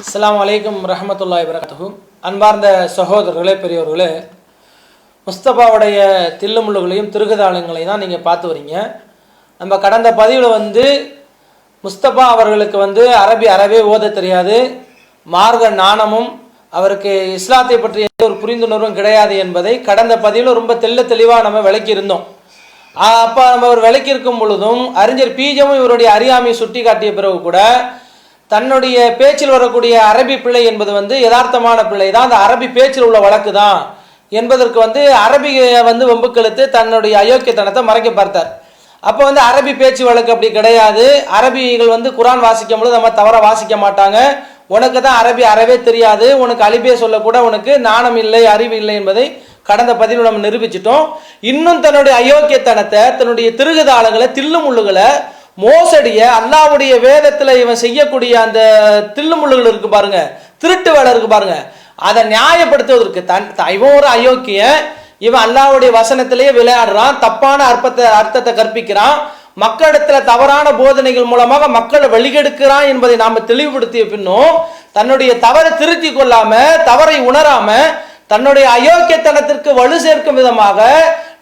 அஸ்ஸலாமு வலைக்கம் ரஹமத்துல்லாய் வரகாத்துஹு. அன்பார்ந்த சகோதரர்களே பெரியவர்களே முஸ்தபாவுடைய தில்லுமுள்ளுகளையும் திருகுதாளங்களையும் தான் நீங்கள் பார்த்து வரீங்க. நம்ம கடந்த பதிவில் வந்து முஸ்தபா அவர்களுக்கு வந்து அரபி அறவே ஓத தெரியாது. மார்க்க நாணமும் அவருக்கு இஸ்லாத்தை பற்றி எந்த ஒரு புரிந்துணர்வும் கிடையாது என்பதை கடந்த பதிவில் ரொம்ப தெள்ள தெளிவாக நம்ம விளக்கி இருந்தோம். அப்போ நம்ம அவர் விளக்கியிருக்கும் பொழுதும் அறிஞர் பீஜமும் இவருடைய அறியாமையை சுட்டி காட்டிய பிறகு கூட தன்னுடைய பேச்சில் வரக்கூடிய அரபி பிள்ளை என்பது வந்து யதார்த்தமான பிள்ளை தான். அந்த அரபி பேச்சில் உள்ள வழக்கு தான். என்பதற்கு வந்து அரபியை வந்து வம்புக்கெழுத்து தன்னுடைய அயோக்கியத்தனத்தை மறைக்க பார்த்தார். அப்போ வந்து அரபி பேச்சு வழக்கு அப்படி கிடையாது. அரபிகள் வந்து குரான் வாசிக்கும் பொழுது நம்ம தவற வாசிக்க மாட்டாங்க. உனக்கு தான் அரபி அறவே தெரியாது. உனக்கு அலிபே சொல்லக்கூட உனக்கு நாணம் இல்லை அறிவு இல்லை என்பதை கடந்த பதிவில் நம்ம நிரூபிச்சிட்டோம். இன்னும் தன்னுடைய அயோக்கியத்தனத்தை தன்னுடைய திருகுதாளங்களை தில்லு முள்ளுகளை மோசடிய அல்லாவுடைய வேதத்தில் இவன் செய்யக்கூடிய அந்த தில்லுமுள்ளுகள் இருக்கு பாருங்க திருட்டு வேலை இருக்கு பாருங்க. அதை நியாயப்படுத்துவதற்கு தன் இவன் ஒரு அயோக்கிய இவன் அல்லாவுடைய வசனத்திலேயே விளையாடுறான் தப்பான அர்த்தத்தை அர்த்தத்தை கற்பிக்கிறான். மக்களிடத்துல தவறான போதனைகள் மூலமாக மக்களை வழிகெடுக்கிறான் என்பதை நாம தெளிவுபடுத்திய பின்னும் தன்னுடைய தவறை திருத்தி கொள்ளாம தவறை உணராம தன்னுடைய அயோக்கியத்தனத்திற்கு வலு சேர்க்கும் விதமாக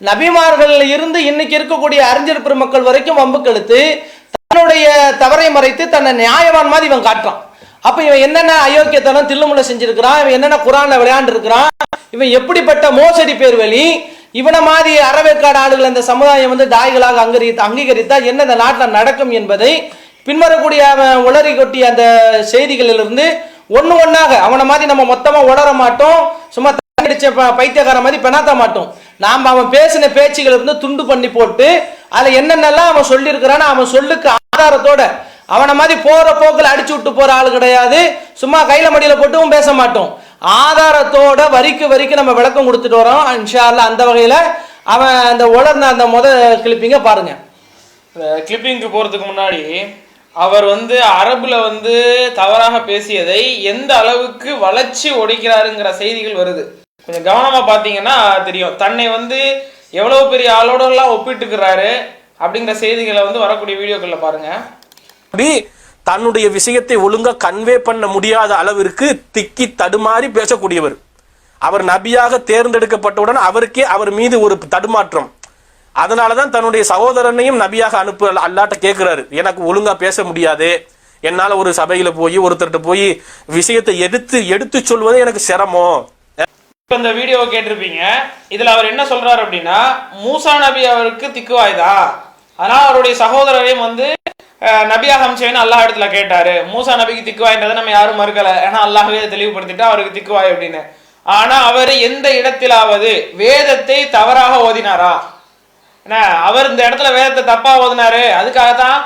நபிமார்கள் இருந்து இன்னைக்கு இருக்கக்கூடிய அறிஞர் பெருமக்கள் வரைக்கும் வம்புக்கெழுத்து தன்னுடைய தவறை மறைத்து தன்னை நியாயவான் மாதிரி இவன் காட்டுறான். அப்ப இவன் என்னென்ன அயோக்கியத்தனம் தில்லுமுள்ள செஞ்சிருக்கிறான் இவன் என்னென்ன குரான்ல விளையாண்டு இருக்கிறான் இவன் எப்படிப்பட்ட மோசடி பேர்வழி இவனை மாதிரி அறவேக்காடு ஆளுகள் இந்த சமுதாயம் வந்து தாய்களாக அங்கீகரித்து அங்கீகரித்தால் என்ன இந்த நாட்டில் நடக்கும் என்பதை பின்வரக்கூடிய அவன் உளறி கொட்டிய அந்த செய்திகளிலிருந்து ஒன்று ஒன்றாக அவனை மாதிரி நம்ம மொத்தமாக உளர மாட்டோம் சும்மா அடித்த ப- பைத்தியக்கார மாதிரி பெணாத்த மாட்டோம். நாம் அவன் பேசின பேச்சுகளை இருந்து துண்டு பண்ணி போட்டு அதில் என்னென்னலாம் அவன் சொல்லியிருக்கிறான்னு அவன் சொல்லுக்கு ஆதாரத்தோட அவனை மாதிரி போகிற போக்கில் அடிச்சு விட்டு போகிற ஆள் கிடையாது. சும்மா கையில் மடியில் போட்டும் பேச மாட்டோம். ஆதாரத்தோட வரிக்கு வரிக்கு நம்ம விளக்கம் கொடுத்துட்டு வரோம். இன்ஷால்ல அந்த வகையில் அவன் அந்த உலர்ந்த அந்த முத கிளிப்பிங்க பாருங்க. கிளிப்பிங்க்கு போகிறதுக்கு முன்னாடி அவர் வந்து அரபுல வந்து தவறாக பேசியதை எந்த அளவுக்கு வளர்ச்சி ஒடிக்கிறாருங்கிற செய்திகள் வருது. கொஞ்சம் கவனமா பாத்தீங்கன்னா தெரியும். தன்னை வந்து எவ்வளவு பெரிய ஆளோட எல்லாம் ஒப்பிட்டுக்கிறாரு அப்படிங்கிற செய்திகளை வந்து வரக்கூடிய வீடியோக்களை பாருங்க. அப்படி தன்னுடைய விஷயத்தை ஒழுங்கா கன்வே பண்ண முடியாத அளவிற்கு திக்கி தடுமாறி பேசக்கூடியவர். அவர் நபியாக தேர்ந்தெடுக்கப்பட்டவுடன் அவருக்கே அவர் மீது ஒரு தடுமாற்றம். அதனாலதான் தன்னுடைய சகோதரனையும் நபியாக அனுப்பு அல்லாட்ட கேட்கிறாரு எனக்கு ஒழுங்கா பேச முடியாது. என்னால ஒரு சபையில போய் ஒருத்தர்கிட்ட போய் விஷயத்தை எடுத்து எடுத்து சொல்வதே எனக்கு சிரமம். இந்த வீடியோவை கேட்டிருப்பீங்க. இதுல அவர் என்ன சொல்றாரு அப்படின்னா மூசா நபி அவருக்கு திக்குவாய்தா அதனால அவருடைய சகோதரரையும் வந்து நபியாக அம்சேன்னு அல்லாஹ் இடத்துல கேட்டாரு. மூசா நபிக்கு திக்குவாய்ன்றதை நம்ம யாரும் மறுக்கல. ஏன்னா அல்லாஹே தெளிவுபடுத்திட்டு அவருக்கு திக்குவாய் அப்படின்னு. ஆனா அவர் எந்த இடத்திலாவது வேதத்தை தவறாக ஓதினாரா? என்ன அவர் இந்த இடத்துல வேதத்தை தப்பா ஓதினாரு. அதுக்காக தான்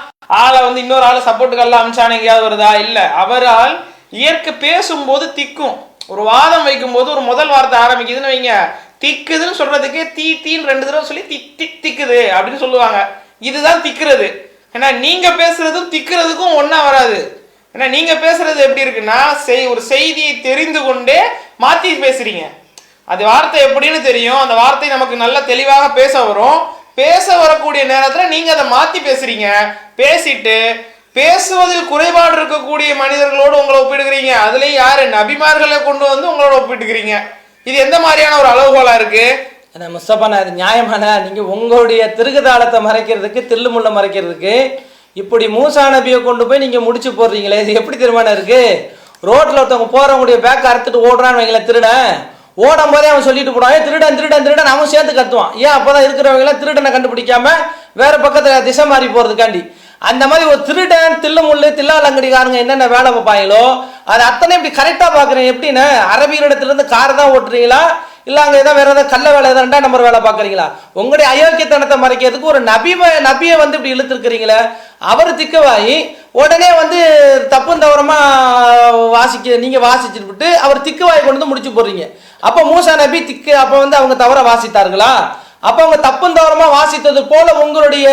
ஆளை வந்து இன்னொரு ஆளை சப்போர்ட்டுக்கு எல்லாம் எங்கேயாவது வருதா? இல்ல. அவரால் இயற்கை பேசும்போது திக்கும். ஒரு வாதம் வைக்கும்போது ஒரு முதல் வார்த்தை ஆரம்பிக்குதுன்னு வைங்க. திக்குதுன்னு சொல்றதுக்கு தீ தீன்னு ரெண்டு தடவை சொல்லி தி தி திக்குது அப்படின்னு சொல்லுவாங்க. இதுதான் திக்கிறது. ஏன்னா நீங்க பேசுறதும் திக்கிறதுக்கும் ஒன்றா வராது. ஏன்னா நீங்க பேசுறது எப்படி இருக்குன்னா செய் ஒரு செய்தியை தெரிந்து கொண்டே மாத்தி பேசுறீங்க. அது வார்த்தை எப்படின்னு தெரியும். அந்த வார்த்தை நமக்கு நல்ல தெளிவாக பேச வரும். பேச வரக்கூடிய நேரத்தில் நீங்க அதை மாத்தி பேசுறீங்க. பேசிட்டு பேசுவதில் குறைபாடு இருக்கக்கூடிய மனிதர்களோடு உங்களை ஒப்பிடுகிறீங்க. அதுலேயும் யார்? நபிமார்களை கொண்டு வந்து உங்களோட ஒப்பிட்டுக்கிறீங்க. இது எந்த மாதிரியான ஒரு அளவுகோலாக இருக்குது என்ன முஸ்தபானா இது நியாயமான நீங்கள் உங்களுடைய திருகுதாளத்தை மறைக்கிறதுக்கு தில்லுமுள்ள மறைக்கிறதுக்கு இப்படி மூசா நபியை கொண்டு போய் நீங்கள் முடிச்சு போடுறீங்களே. இது எப்படி திருமணம் இருக்குது ரோட்டில் ஒருத்தவங்க போகிறவங்களுடைய பேக்கை அறுத்துட்டு ஓடுறான்னு வைங்களேன் திருடன் ஓடும் போதே அவன் சொல்லிட்டு போடுவான் "ஏய், திருடன் திருடன் திருடன். அவன் சேர்த்து கத்துவான். ஏன் அப்பதான் இருக்கிறவங்களாம் திருடனை கண்டுபிடிக்காம வேற பக்கத்தில் திசை மாறி போகிறதுக்காண்டி அந்த மாதிரி ஒரு திருடன் தில்லுமுள்ளு தில்லாலங்கடிக்காரங்க என்னென்ன வேலை பார்ப்பாங்களோ அது அத்தனை இப்படி கரெக்டாக பார்க்குறேன். எப்படின்னா? அரபியரிடத்துலேருந்து காரை கார் தான் ஓட்டுறீங்களா? இல்லை அங்கே ஏதாவது வேறு ஏதாவது கல்ல வேலை ஏதாவது ரெண்டாம் நம்பர் வேலை பார்க்குறீங்களா? உங்களுடைய அயோக்கியத்தனத்தை மறைக்கிறதுக்கு ஒரு நபி நபியை வந்து இப்படி இழுத்துருக்குறீங்களே. அவர் திக்கவாயி உடனே வந்து தப்பும் தவறமாக வாசிக்க நீங்கள் வாசிச்சுட்டு விட்டு அவர் திக்குவாய் கொண்டு வந்து முடிச்சு போடுறீங்க. அப்போ மூசா நபி திக்கு அப்போ வந்து அவங்க தவற வாசித்தார்களா? அப்போ அவங்க தப்பும் தவறமாக வாசித்தது போல உங்களுடைய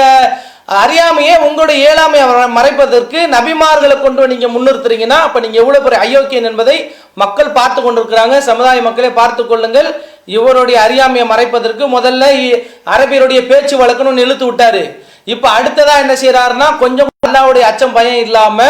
அறியாமையே உங்களுடைய ஏழாமையை மறைப்பதற்கு நபிமார்களை கொண்டு நீங்க முன்னிறுத்துறீங்கன்னா அப்ப நீங்க எவ்வளவு பெரிய அயோக்கியன் என்பதை மக்கள் பார்த்து கொண்டிருக்கிறாங்க. சமுதாய மக்களே பார்த்து கொள்ளுங்கள். இவருடைய அறியாமையை மறைப்பதற்கு முதல்ல இ- அரபியருடைய பேச்சு வழக்குன்னு இழுத்து விட்டாரு. இப்ப அடுத்ததா என்ன செய்யறாருன்னா கொஞ்சம் அல்லாவுடைய அச்சம் பயம் இல்லாம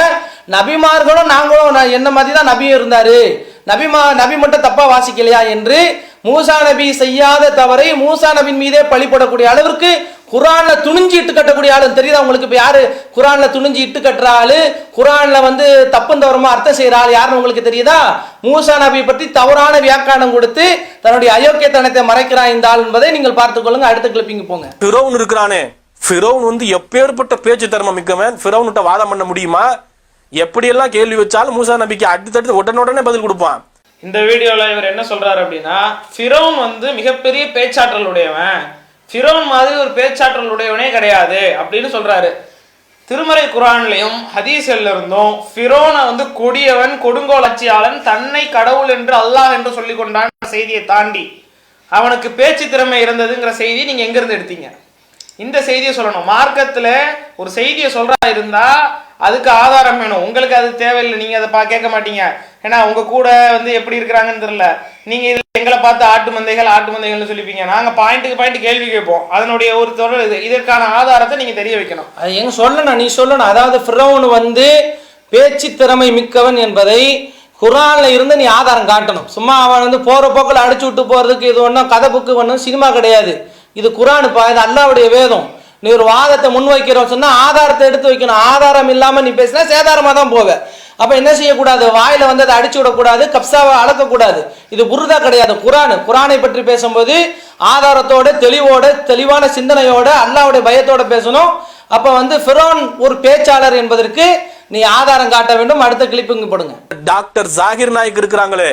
நபிமார்களும் நாங்களும் நான் என்ன மாதிரி தான் நபியும் இருந்தாரு. நபிமா நபி மட்டும் தப்பா வாசிக்கலையா என்று மூசா நபி செய்யாத தவறை மூசா நபின் மீதே பழிபடக்கூடிய அளவிற்கு குரான்ல துணிஞ்சு இட்டு கட்டக்கூடிய ஆளு தெரியுதா உங்களுக்கு? இப்ப யாரு குரான்ல துணிஞ்சு இட்டு கட்டுற ஆளு? குரான்ல வந்து தப்பும் தவறுமா அர்த்தம் செய்யற ஆள் யாருன்னு உங்களுக்கு தெரியுதா? மூசா நபியை பற்றி தவறான வியாக்கியானம் கொடுத்து தன்னுடைய அயோக்கியத்தனத்தை மறைக்கிறான் இந்த ஆள் என்பதை நீங்கள் பார்த்துக் கொள்ளுங்க. அடுத்த கிளிப்பிங்க போங்க. ஃபிரௌன் இருக்கிறானே. ஃபிரௌன் வந்து எப்பேற்பட்ட பேச்சு திறமை மிக்கவன். ஃபிரௌன்கிட்ட வாதம் பண்ண முடியுமா? எப்படியெல்லாம் கேள்வி வச்சாலும் மூசா நபிக்கு அடுத்தடுத்து உடனே உடனே பதில் கொடுப்பான். இந்த வீடியோல இவர் என்ன சொல்றாரு அப்படின்னா ஃபிரௌன் வந்து மிகப்பெரிய பேச்சாற்றல் உடையவன். ஃபிரோன் மாதிரி ஒரு பேச்சாற்றல் உடையவனே கிடையாது அப்படின்னு சொல்றாரு. திருமறை குரான்லையும் ஹதீசல்ல இருந்தும் ஃபிரோனை வந்து கொடியவன் கொடுங்கோலட்சியாளன் தன்னை கடவுள் என்று அல்லாஹ் என்று சொல்லிக் கொண்டான் செய்தியை தாண்டி அவனுக்கு பேச்சு திறமை இருந்ததுங்கிற செய்தி நீங்க எங்கேருந்து எடுத்தீங்க? இந்த செய்தியை சொல்லணும். மார்க்கத்தில் ஒரு செய்தியை சொல்றா இருந்தா அதுக்கு ஆதாரம் வேணும். உங்களுக்கு அது தேவையில்லை. நீங்கள் அதை பா கேட்க மாட்டீங்க. ஏன்னா உங்கள் கூட வந்து எப்படி இருக்கிறாங்கன்னு தெரில நீங்கள் இதில் எங்களை பார்த்து ஆட்டு மந்தைகள் ஆட்டு மந்தைகள்னு சொல்லிப்பீங்க. நாங்கள் பாயிண்ட்டுக்கு பாயிண்ட் கேள்வி கேட்போம். அதனுடைய ஒரு தொடர் இது. இதற்கான ஆதாரத்தை நீங்கள் தெரிய வைக்கணும். அது எங்க சொல்லணும்? நீ சொல்லணும். அதாவது ஃபிரௌன் வந்து பேச்சு திறமை மிக்கவன் என்பதை குரானில் இருந்து நீ ஆதாரம் காட்டணும். சும்மா அவன் வந்து போகிற போக்கில் அடிச்சு விட்டு போகிறதுக்கு இது ஒன்றும் கதை புக்கு ஒன்றும் சினிமா கிடையாது. இது குரானுப்பா இது அல்லாவுடைய வேதம். நீ ஒரு வாதத்தை முன்வைக்கிறோம் சொன்னா ஆதாரத்தை எடுத்து வைக்கணும். ஆதாரம் இல்லாம நீ பேசினா சேதாரமா தான் போவ அப்ப என்ன செய்யக்கூடாது? வாயில வந்து அதை அடிச்சு விடக்கூடாது கப்சாவை அளக்கக்கூடாது. இது புருதா கிடையாது. குரான். குரானை பற்றி பேசும்போது ஆதாரத்தோட தெளிவோட தெளிவான சிந்தனையோட அல்லாவுடைய பயத்தோட பேசணும். அப்ப வந்து ஃபிரோன் ஒரு பேச்சாளர் என்பதற்கு நீ ஆதாரம் காட்ட வேண்டும். அடுத்த கிளிப்புங்க போடுங்க. டாக்டர் ஜாகிர் நாயக் இருக்கிறாங்களே.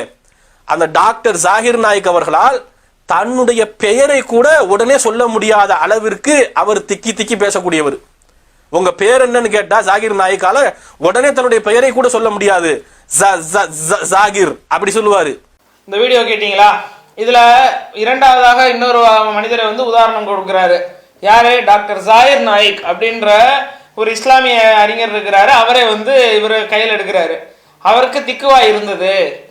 அந்த டாக்டர் ஜாகிர் நாயக் அவர்களால் தன்னுடைய பெயரை கூட உடனே சொல்ல முடியாத அளவிற்கு அவர் திக்கி திக்கி பேசக்கூடியவர். உங்க பேர் என்னன்னு கேட்டா ஜாகிர் நாயக்கால உடனே தன்னுடைய பெயரை கூட சொல்ல முடியாது. ஜ- ஜ- ஜ- ஜாகிர் அப்படி சொல்லுவாரு. இந்த வீடியோ கேட்டிங்களா? இதுல இரண்டாவதாக இன்னொரு மனிதரை வந்து உதாரணம் கொடுக்கிறாரு. யாரு? டாக்டர் ஜாயிர் நாயிக் அப்படின்ற ஒரு இஸ்லாமிய அறிஞர் இருக்கிறாரு. அவரே வந்து இவர் கையில் எடுக்கிறாரு. அவருக்கு திக்குவாய் இருந்தது.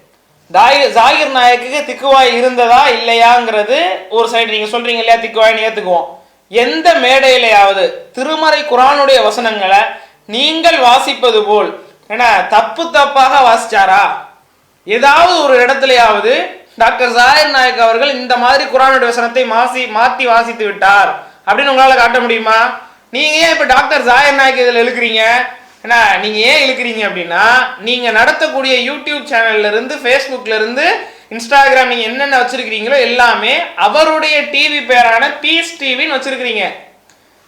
ஜாகிர் நாயக்குக்கு திக்குவாய் இருந்ததா இல்லையாங்கிறது ஒரு சைடு நீங்க சொல்றீங்க இல்லையா? திக்குவாய்னு ஏத்துக்குவோம். எந்த மேடையிலையாவது திருமறை குரானுடைய வசனங்களை நீங்கள் வாசிப்பது போல் என்ன தப்பு தப்பாக வாசிச்சாரா? ஏதாவது ஒரு இடத்துலையாவது டாக்டர் ஜாகிர் நாயக் அவர்கள் இந்த மாதிரி குரானுடைய வசனத்தை மாசி மாத்தி வாசித்து விட்டார் அப்படின்னு உங்களால காட்ட முடியுமா? நீங்க ஏன் இப்ப டாக்டர் ஜாகிர் நாயக் இதுல எழுக்கிறீங்க என்ன நீங்கள் ஏன் இழுக்கிறீங்க அப்படின்னா நீங்கள் நடத்தக்கூடிய யூடியூப் சேனல்லேருந்து ஃபேஸ்புக்லேருந்து இன்ஸ்டாகிராம் நீங்கள் என்னென்ன வச்சுருக்கிறீங்களோ எல்லாமே அவருடைய டிவி பேரான பீஸ் டிவின்னு வச்சுருக்கிறீங்க.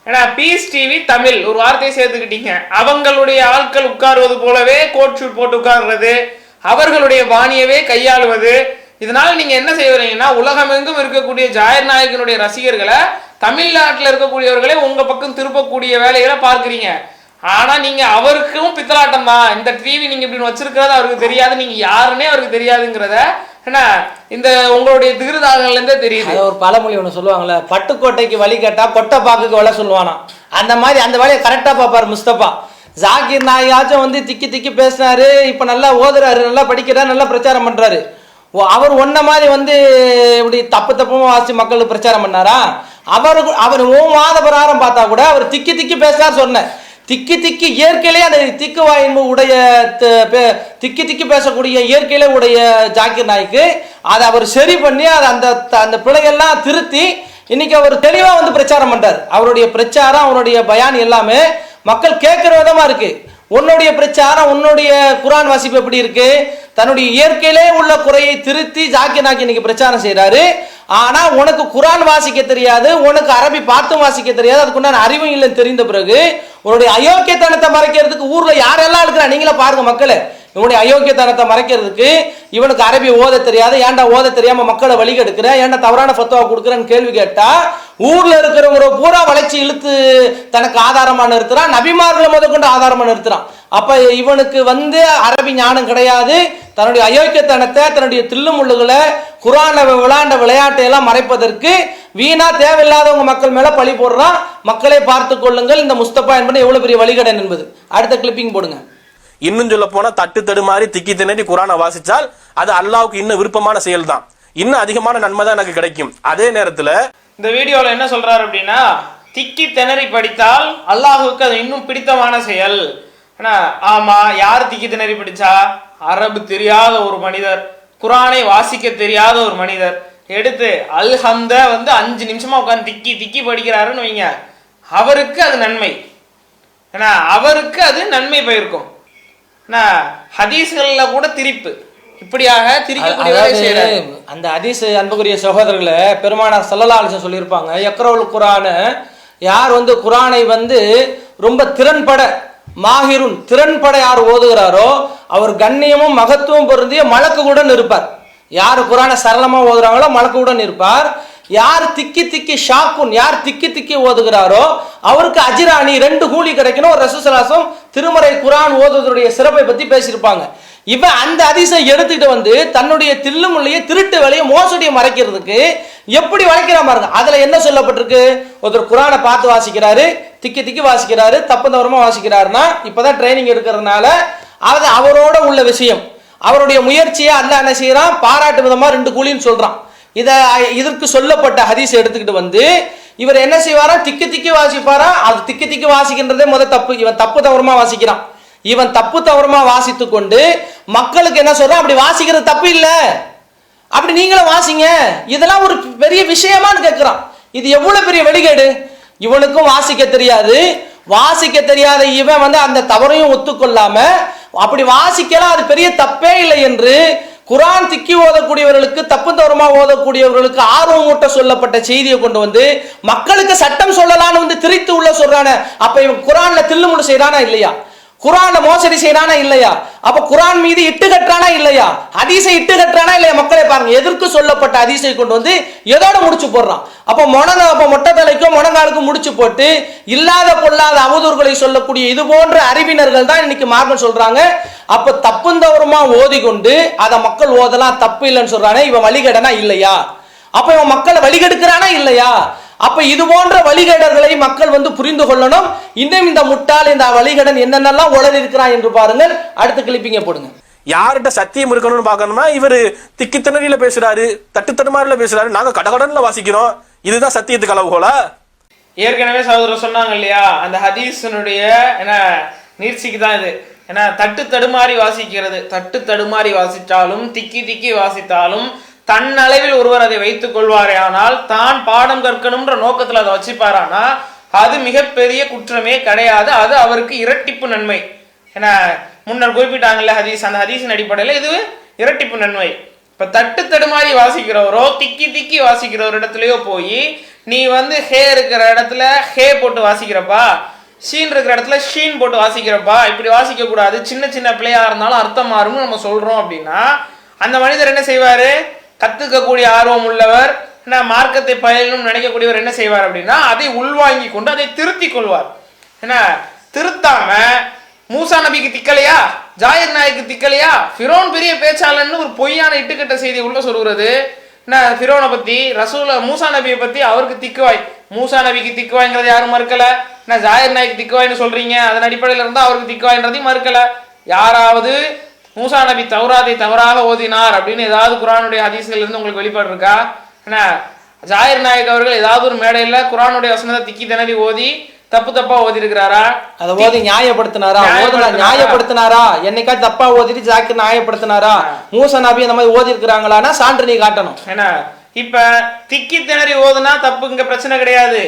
ஏன்னா பீஸ் டிவி தமிழ் ஒரு வார்த்தையை சேர்த்துக்கிட்டீங்க. அவங்களுடைய ஆட்கள் உட்காருவது போலவே கோட் ஷூட் போட்டு உட்கார்றது அவர்களுடைய பாணியவே கையாளுவது இதனால் நீங்கள் என்ன செய்வீங்கன்னா உலகமெங்கும் இருக்கக்கூடிய ஜாயர் நாயகனுடைய ரசிகர்களை தமிழ்நாட்டில் இருக்கக்கூடியவர்களே உங்கள் பக்கம் திருப்பக்கூடிய வேலைகளை பார்க்குறீங்க. ஆனால் நீங்கள் அவருக்கும் பித்தலாட்டம் தான் இந்த டிவி நீங்கள் இப்படி வச்சிருக்கிறது அவருக்கு தெரியாது. நீங்கள் யாருன்னே அவருக்கு தெரியாதுங்கிறத என்ன இந்த உங்களுடைய திருதாகங்கள்லேருந்தே தெரியுது. ஒரு பழமொழி ஒன்று சொல்லுவாங்கள்ல பட்டுக்கோட்டைக்கு வழி கேட்டால் கொட்டை பாக்குக்கு வலை சொல்லுவானா. அந்த மாதிரி அந்த வேலையை கரெக்டாக பார்ப்பார் முஸ்தபா. ஜாகிர் நாயாச்சும் வந்து திக்கி திக்கி பேசினாரு. இப்போ நல்லா ஓதுறாரு நல்லா படிக்கிறாரு நல்லா பிரச்சாரம் பண்ணுறாரு அவர் ஒன்ன மாதிரி வந்து இப்படி தப்பு தப்பும் வாசி மக்களுக்கு பிரச்சாரம் பண்ணாரா? அவருக்கு அவர் உன் வாத பிரகாரம் பார்த்தா கூட அவர் திக்கி திக்கி பேசினார் சொன்னேன். திக்கி திக்கி இயற்கையிலே அந்த திக்கு வாயின்மை உடைய பே- திக்கி திக்கி பேசக்கூடிய இயற்கையிலே உடைய ஜாக்கிர் நாய்க்கு அதை அவர் சரி பண்ணி அதை அந்த த- அந்த பிள்ளைகள்லாம் திருத்தி இன்னைக்கு அவர் தெளிவாக வந்து பிரச்சாரம் பண்ணுறார் அவருடைய பிரச்சாரம் அவருடைய பயான் எல்லாமே மக்கள் கேட்குற விதமாக இருக்குது உன்னுடைய பிரச்சாரம் உன்னுடைய குரான் வாசிப்பு எப்படி இருக்கு? தன்னுடைய இயற்கையிலே உள்ள குறையை திருத்தி ஜாக்கி நாக்கி இன்னைக்கு பிரச்சாரம் செய்கிறாரு ஆனால் உனக்கு குரான் வாசிக்க தெரியாது உனக்கு அரபி பார்த்தும் வாசிக்க தெரியாது அதுக்குண்டான அறிவும் இல்லைன்னு தெரிந்த பிறகு உன்னுடைய அயோக்கியத்தனத்தை மறைக்கிறதுக்கு ஊரில் யாரெல்லாம் இருக்கிறா நீங்களே பாருங்க மக்களே. இவனுடைய அயோக்கியத்தனத்தை மறைக்கிறதுக்கு இவனுக்கு அரபி ஓத தெரியாது ஏன்டா ஓத தெரியாம மக்களை வழிகெடுக்கிற ஏன்டா தவறான ஃபத்துவா கொடுக்குறேன்னு கேள்வி கேட்டா ஊர்ல இருக்கிறவங்க பூரா வளர்ச்சி இழுத்து தனக்கு ஆதாரமா நிறுத்துறான் நபிமார்களை முதற்கொண்டு ஆதாரமா நிறுத்துறான். அப்ப இவனுக்கு வந்து அரபி ஞானம் கிடையாது. தன்னுடைய அயோக்கியத்தனத்தை தன்னுடைய தில்லுமுள்ளுகளை குரானை விளையாண்ட விளையாட்டை எல்லாம் மறைப்பதற்கு வீணா தேவையில்லாதவங்க மக்கள் மேல பழி போடுறான். மக்களை பார்த்து கொள்ளுங்கள் இந்த முஸ்தபா என்பது எவ்வளவு பெரிய வழிகடன் என்பது. அடுத்த கிளிப்பிங் போடுங்க. இன்னும் சொல்ல போனா தட்டு தடுமாறி திக்கி திணறி குரானை வாசிச்சால் அது அல்லாவுக்கு இன்னும் விருப்பமான செயல் தான் இன்னும் அதிகமான நன்மை தான் எனக்கு கிடைக்கும். அதே நேரத்துல இந்த வீடியோல என்ன சொல்றாரு அப்படின்னா திக்கி திணறி படித்தால் அல்லாஹுக்கு அது இன்னும் பிடித்தமான செயல். ஆமா யார் திக்கி திணறி பிடிச்சா? அரபு தெரியாத ஒரு மனிதர் குரானை வாசிக்க தெரியாத ஒரு மனிதர். எடுத்து அல்ஹந்த வந்து அஞ்சு நிமிஷமா உட்காந்து திக்கி திக்கி படிக்கிறாருன்னு வைங்க. அவருக்கு அது நன்மை. ஏன்னா அவருக்கு அது நன்மை போயிருக்கும். ஹதீஸ்கள்ல கூட திரிப்பு. இப்படியாக திரிக்கக்கூடிய அந்த ஹதீஸ் அன்புக்குரிய சகோதரர்களை பெருமானார் சல்லல்லா அலிசன் சொல்லியிருப்பாங்க எக்ரவுல் குரானு யார் வந்து குரானை வந்து ரொம்ப திறன்பட மாஹிருன் திறன்பட யார் ஓதுகிறாரோ அவர் கண்ணியமும் மகத்துவம் பொருந்திய மலக்குடன் இருப்பார். யார் குரானை சரளமா ஓதுறாங்களோ மலக்குடன் இருப்பார். யார் திக்கி திக்கி ஷாக்குன் யார் திக்கி திக்கி ஓதுகிறாரோ அவருக்கு அஜிராணி ரெண்டு கூலி கிடைக்கணும். ஒரு ரசூசலாசம் திருமறை குரான் ஓதுவதுடைய சிறப்பை பத்தி பேசியிருப்பாங்க. இவன் அந்த அதிசயம் எடுத்துட்டு வந்து தன்னுடைய தில்லுமுள்ளைய திருட்டு வேலையை மோசடியை மறைக்கிறதுக்கு எப்படி வளைக்கிறா பாருங்க. அதுல என்ன சொல்லப்பட்டிருக்கு? ஒருத்தர் குரானை பார்த்து வாசிக்கிறாரு திக்கி திக்கி வாசிக்கிறாரு தப்பு தவறமா வாசிக்கிறாருன்னா இப்பதான் ட்ரைனிங் எடுக்கிறதுனால அது அவரோட உள்ள விஷயம். அவருடைய முயற்சியை அல்ல என்ன செய்யறான்? பாராட்டு விதமா ரெண்டு கூலின்னு சொல்றான். இதை இதற்கு சொல்லப்பட்ட ஹதீஸ் எடுத்துக்கிட்டு வந்து இவர் என்ன செய்வாரா? திக்கு திக்கி வாசிப்பாரா? அது திக்கு திக்கி வாசிக்கின்றதே முத தப்பு. இவன் தப்பு தவறமா வாசிக்கிறான். இவன் தப்பு தவறமா வாசித்து கொண்டு மக்களுக்கு என்ன சொல்றான்? அப்படி வாசிக்கிறது தப்பு இல்லை. அப்படி நீங்களும் வாசிங்க. இதெல்லாம் ஒரு பெரிய விஷயமானு கேட்கிறான். இது எவ்வளவு பெரிய வெளிகேடு? இவனுக்கும் வாசிக்க தெரியாது. வாசிக்க தெரியாத இவன் வந்து அந்த தவறையும் ஒத்துக்கொள்ளாம அப்படி வாசிக்கலாம் அது பெரிய தப்பே இல்லை என்று குரான் திக்கி ஓதக்கூடியவர்களுக்கு தப்பு தவறமா ஓதக்கூடியவர்களுக்கு ஆர்வம் ஊட்ட சொல்லப்பட்ட செய்தியை கொண்டு வந்து மக்களுக்கு சட்டம் சொல்லலாம்னு வந்து திரித்து உள்ள சொல்றானே அப்ப இவன் குரான்ல தில்லுமுள்ளு செய்யறானா இல்லையா? குரான மோசடி செய்யறானா இல்லையா? அப்ப குரான் மீது இட்டு கட்டுறானா இல்லையா? அதிசை இட்டு கட்டுறானா இல்லையா? மக்களை பாருங்க எதிர்க்கு சொல்லப்பட்ட அதிசை கொண்டு வந்து எதோட முடிச்சு போடுறான்? அப்ப முனங்க அப்ப மொட்டை தலைக்கும் முனங்காலுக்கும் முடிச்சு போட்டு இல்லாத பொல்லாத அவதூறுகளை சொல்லக்கூடிய இது போன்ற அறிவினர்கள் தான் இன்னைக்கு மார்க்கம் சொல்றாங்க. அப்ப தப்புந்தவருமா ஓதிக்கொண்டு அதை மக்கள் ஓதலாம் தப்பு இல்லைன்னு சொல்றானே இவன் வழிகடனா இல்லையா? அப்ப இவன் மக்களை வழிகெடுக்கிறானா இல்லையா? அப்ப இது போன்ற வழிகேடர்களை மக்கள் வந்து புரிந்து கொள்ளணும். இன்னும் இந்த முட்டாள் இந்த வழிகடன் என்னென்னலாம் உளறி இருக்கிறான் என்று பாருங்கள். அடுத்த கிளிப்பிங்க போடுங்க. யார்கிட்ட சத்தியம் இருக்கணும்னு பார்க்கணுமா இவர் திக்கி திணறில பேசுறாரு தட்டு தடுமாறில பேசுறாரு நாங்க கடகடன்ல வாசிக்கிறோம். இதுதான் சத்தியத்துக்கு அளவுகோலா? ஏற்கனவே சகோதரர் சொன்னாங்க இல்லையா? அந்த ஹதீஸனுடைய என்ன நீர்ச்சிக்கு தான் இது. ஏன்னா தட்டு தடுமாறி வாசிக்கிறது. தட்டு தடுமாறி வாசித்தாலும் திக்கி திக்கி வாசித்தாலும் தன்னளவில் ஒருவர் அதை வைத்துக் கொள்வாரே. ஆனால் தான் பாடம் கற்கணும்ன்ற நோக்கத்தில் அதை வச்சுப்பாரானா? அது மிகப்பெரிய குற்றமே கிடையாது. அது அவருக்கு இரட்டிப்பு நன்மை. ஏன்னா முன்னர் குறிப்பிட்டாங்கல்ல ஹதீஸ். அந்த ஹதீஸின் அடிப்படையில் இது இரட்டிப்பு நன்மை. இப்போ தட்டு தடுமாறி வாசிக்கிறவரோ திக்கி திக்கி வாசிக்கிறவர் இடத்துலையோ போய் நீ வந்து ஹே இருக்கிற இடத்துல ஹே போட்டு வாசிக்கிறப்பா ஷீன் இருக்கிற இடத்துல ஷீன் போட்டு வாசிக்கிறப்பா இப்படி வாசிக்க கூடாது சின்ன சின்ன பிள்ளையா இருந்தாலும் அர்த்தம் மாறும்னு நம்ம சொல்றோம் அப்படின்னா அந்த மனிதர் என்ன செய்வாரு? கற்றுக்கக்கூடிய ஆர்வம் உள்ளவர் என்ன மார்க்கத்தை பயிலும் நினைக்கக்கூடியவர் என்ன செய்வார் அப்படின்னா அதை உள்வாங்கி கொண்டு அதை திருத்தி கொள்வார். என்ன திருத்தாம மூசா நபிக்கு திக்கலையா? ஜாயிர் நாய்க்கு திக்கலையா? ஃபிரோன் பெரிய பேச்சாளன்னு ஒரு பொய்யான இட்டுக்கட்ட செய்தி உள்ள சொல்கிறது என்ன ஃபிரோனை பற்றி ரசூல மூசா நபியை பற்றி அவருக்கு திக்குவாய். மூசா நபிக்கு திக்குவாய்ங்கிறது யாரும் மறுக்கல. என்ன ஜாயர் நாய்க்கு திக்குவாய்னு சொல்றீங்க அதன் அடிப்படையில் இருந்தால் அவருக்கு திக்குவாய்ன்றதையும் மறுக்கல. யாராவது மூசா நபி தௌராதை தவறாக ஓதினார் அப்படின்னு ஏதாவது குரானுடைய ஹதீஸ்கள் இருந்து உங்களுக்கு வெளிப்பாடு இருக்கா என்ன? ஜாயிர் நாயக் அவர்கள் ஏதாவது ஒரு மேடையில குரானுடைய வசனத்தை திக்கி திணறி ஓதி தப்பு தப்பா ஓதி இருக்கிறாரா அதை ஓதி நியாயப்படுத்தினாரா? ஓதுனா நியாயப்படுத்தினாரா? என்னைக்காச்சும் தப்பா ஓதிட்டு ஜாக்கிர் நியாயப்படுத்தினாரா? மூச நபி அந்த மாதிரி ஓதி இருக்கிறாங்களான்னா சான்று நீ காட்டணும். என்ன? இப்ப திக்கி திணறி ஓதுனா தப்பு இங்க பிரச்சனை கிடையாது.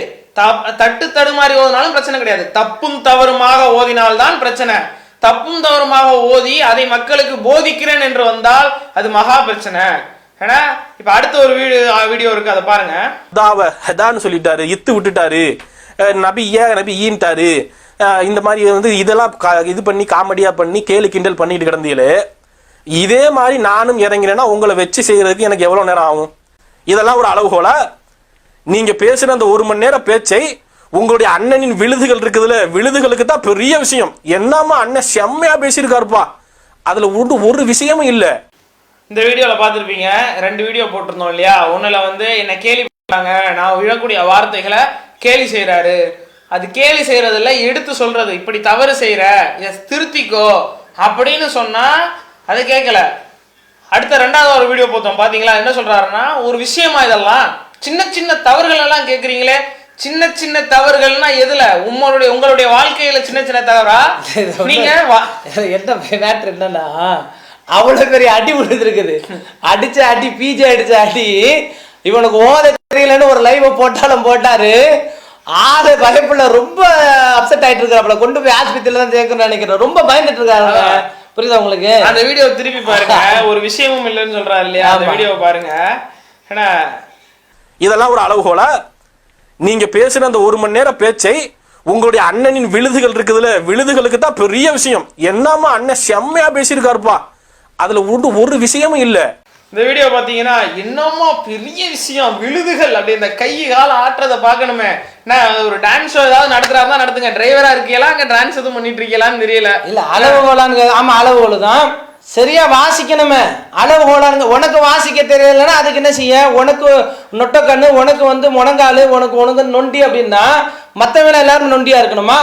தட்டு தடுமாறி ஓதுனாலும் பிரச்சனை கிடையாது. தப்பும் தவறுமாக ஓதினால்தான் பிரச்சனை. தப்பும் தவறுமாக ஓதி அதை மக்களுக்கு போதிக்கிறேன் என்று வந்தால் அது மகா பிரச்சனை. ஏன்னா இப்ப அடுத்த ஒரு வீடியோ வீடியோ இருக்கு அதை பாருங்க. தாவ ஹெதான்னு சொல்லிட்டாரு இத்து விட்டுட்டாரு. நபி ஏ நபி ஈன்ட்டாரு. இந்த மாதிரி வந்து இதெல்லாம் கா- இது பண்ணி காமெடியா பண்ணி கேலி கிண்டல் பண்ணிட்டு கிடந்தீங்களே. இதே மாதிரி நானும் இறங்கினேன்னா உங்களை வச்சு செய்யறதுக்கு எனக்கு எவ்வளவு நேரம் ஆகும்? இதெல்லாம் ஒரு அளவுகோலா நீங்க பேசுகிற அந்த ஒரு மணி நேரம் பேச்சை உங்களுடைய அண்ணனின் விழுதுகள் இருக்குதுல விழுதுகளுக்கு தான் பெரிய விஷயம். என்னம்மா அண்ணன் செம்மையா பேசியிருக்காருப்பா. அதுல ஒரு ஒரு விஷயமும் இல்லை. இந்த வீடியோல பார்த்துருப்பீங்க ரெண்டு வீடியோ போட்டிருந்தோம் இல்லையா? ஒண்ணுல வந்து என்ன கேலி பண்ணாங்க. நான் விழக்கூடிய வார்த்தைகளை கேலி செய்கிறாரு அது கேலி செய்கிறதில்ல எடுத்து சொல்றது. இப்படி தவறு செய்யற எஸ் திருத்திக்கோ அப்படின்னு சொன்னா அதை கேட்கல அடுத்த ரெண்டாவது ஒரு வீடியோ பார்த்தோம் பாத்தீங்களா? என்ன சொல்றாருன்னா ஒரு விஷயமா இதெல்லாம் சின்ன சின்ன தவறுகள் எல்லாம் கேக்குறீங்களே சின்ன சின்ன தவறுகள்னா எதுல? உங்களுடைய உங்களுடைய வாழ்க்கையில சின்ன சின்ன தவறா? நீங்க வா- என்ன மேட்ரு என்னன்னா அவ்வளவு பெரிய அடி விழுந்திருக்குது. அடிச்ச அடி பிஜே அடிச்ச அடி இவனுக்கு ஓத தெரியலன்னு ஒரு லைவ் போட்டாலும் போட்டாரு. ஆளு பயப்புல ரொம்ப அப்செட் ஆயிட்டு இருக்காப்ல கொண்டு போய் ஆஸ்பத்திரியில தான் சேர்க்கணும்னு நினைக்கிறேன். ரொம்ப பயந்துட்டு இருக்காங்க. புரியுதா உங்களுக்கு? அந்த வீடியோ திருப்பி பாருங்க. ஒரு விஷயமும் இல்லைன்னு சொல்றாரு இல்லையா? அந்த. வீடியோ பாருங்க. ஏன்னா இதெல்லாம் ஒரு அளவுகோலா நீங்க பேசின அந்த ஒரு மணி நேர பேச்சை உங்களுடைய அண்ணனின் விழுதுகள் இருக்குதுல விழுதுகளுக்கு தான் பெரிய விஷயம். என்னமா அண்ணன் செம்மையா பேசியிருக்காருப்பா. அதுல ஒரு ஒரு விஷயமும் இல்ல. இந்த வீடியோ பாத்தீங்கன்னா என்னமோ பெரிய விஷயம் விழுதுகள் அப்படி இந்த கை கால ஆட்டுறத பார்க்கணுமே. நான் ஒரு டான்ஸ் ஷோ ஏதாவது நடத்துறாருன்னா நடத்துங்க. டிரைவரா இருக்கீங்களா அங்க டான்ஸ் எதுவும் பண்ணிட்டு இருக்கீங்களான்னு தெரியல. இல்ல அளவுகோலான்னு ஆமா அளவுகோல் தான் சரியா வாசிக்கணுமே. அளவுகோலாங்க உனக்கு வாசிக்க தெரியலன்னா அதுக்கு என்ன செய்ய? உனக்கு நொட்டக்கண்ணு உனக்கு வந்து முனங்கால் உனக்கு உனக்கு நொண்டி அப்படின்னா மற்றவங்க எல்லாரும் நொண்டியா இருக்கணுமா?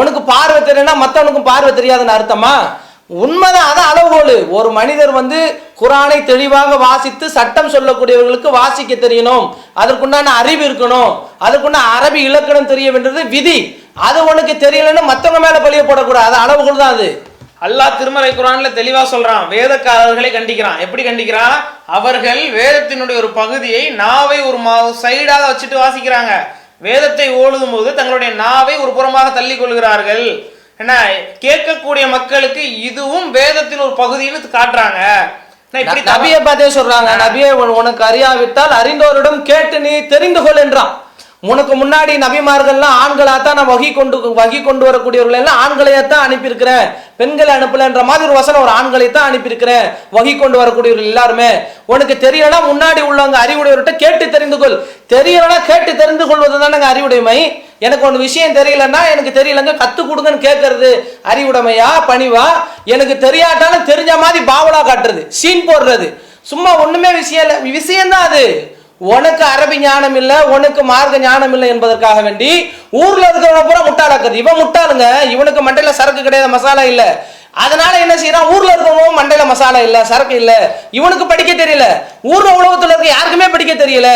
உனக்கு பார்வை தெரியலன்னா மற்றவனுக்கும் பார்வை தெரியாதுன்னு அர்த்தமா? உண்மைதான் அதான் அளவுகோல் ஒரு மனிதர் வந்து குரானை தெளிவாக வாசித்து சட்டம் சொல்லக்கூடியவர்களுக்கு வாசிக்க தெரியணும். அதற்குண்டான அறிவு இருக்கணும். அதற்குண்டான அரபி இலக்கணம் தெரிய வேண்டியது விதி. அது உனக்கு தெரியலன்னு மற்றவங்க மேல பழிய போடக்கூடாது. அது அளவுகோல் தான் அது. அல்லாஹ் திருமறை குரான்ல தெளிவா சொல்றான். வேதக்காரர்களை கண்டிக்கிறான். எப்படி கண்டிக்கிறான் அவர்கள் வேதத்தினுடைய ஒரு பகுதியை நாவை ஒரு சைடாக வச்சுட்டு வாசிக்கிறாங்க. வேதத்தை ஓதும் போது தங்களுடைய நாவை ஒரு புறமாக தள்ளி கொள்கிறார்கள். என்ன? கேட்கக்கூடிய மக்களுக்கு இதுவும் வேதத்தின் ஒரு பகுதின்னு காட்டுறாங்க. நபியை பார்த்தே சொல்றாங்க. நபியை உன்- உனக்கு அறியாவிட்டால் அறிந்தோரிடம் கேட்டு நீ தெரிந்து கொள் என்றான். உனக்கு முன்னாடி நபிமார்கள்லாம் ஆண்களாக தான் நான் வகி கொண்டு வகி கொண்டு வரக்கூடியவர்கள் எல்லாம் ஆண்களையே தான் அனுப்பியிருக்கிறேன். பெண்களை அனுப்பலன்ற மாதிரி ஒரு வசனம் ஒரு ஆண்களை தான் அனுப்பியிருக்கிறேன். வகி கொண்டு வரக்கூடியவர்கள் எல்லாருமே. உனக்கு தெரியலனா முன்னாடி உள்ளவங்க அறிவுடையவர்கிட்ட கேட்டு தெரிந்து கொள். தெரியலனா கேட்டு தெரிந்து கொள்வது தானேங்க அறிவுடைமை. எனக்கு ஒன்று விஷயம் தெரியலன்னா எனக்கு தெரியலங்க கத்து கொடுங்கன்னு கேட்கறது அறிவுடைமையா பணிவா? எனக்கு தெரியாட்டாலும் தெரிஞ்ச மாதிரி பாவலா காட்டுறது சீன் போடுறது. சும்மா ஒண்ணுமே விஷயம் இல்லை விஷயம்தான் அது. உனக்கு அரபி ஞானம் இல்லை உனக்கு மார்க்க ஞானம் இல்லை என்பதற்காக வேண்டி ஊர்ல இருக்கிறவன பூரா முட்டாளாக்குது இவன் முட்டாளுங்க இவனுக்கு மண்டையில சரக்கு கிடையாது மசாலா இல்ல. அதனால என்ன செய்யறான் ஊர்ல இருக்கிறவங்க மண்டையில மசாலா இல்ல சரக்கு இல்ல. இவனுக்கு படிக்க தெரியல. ஊர்ல உலகத்துல இருக்க யாருக்குமே படிக்க தெரியல.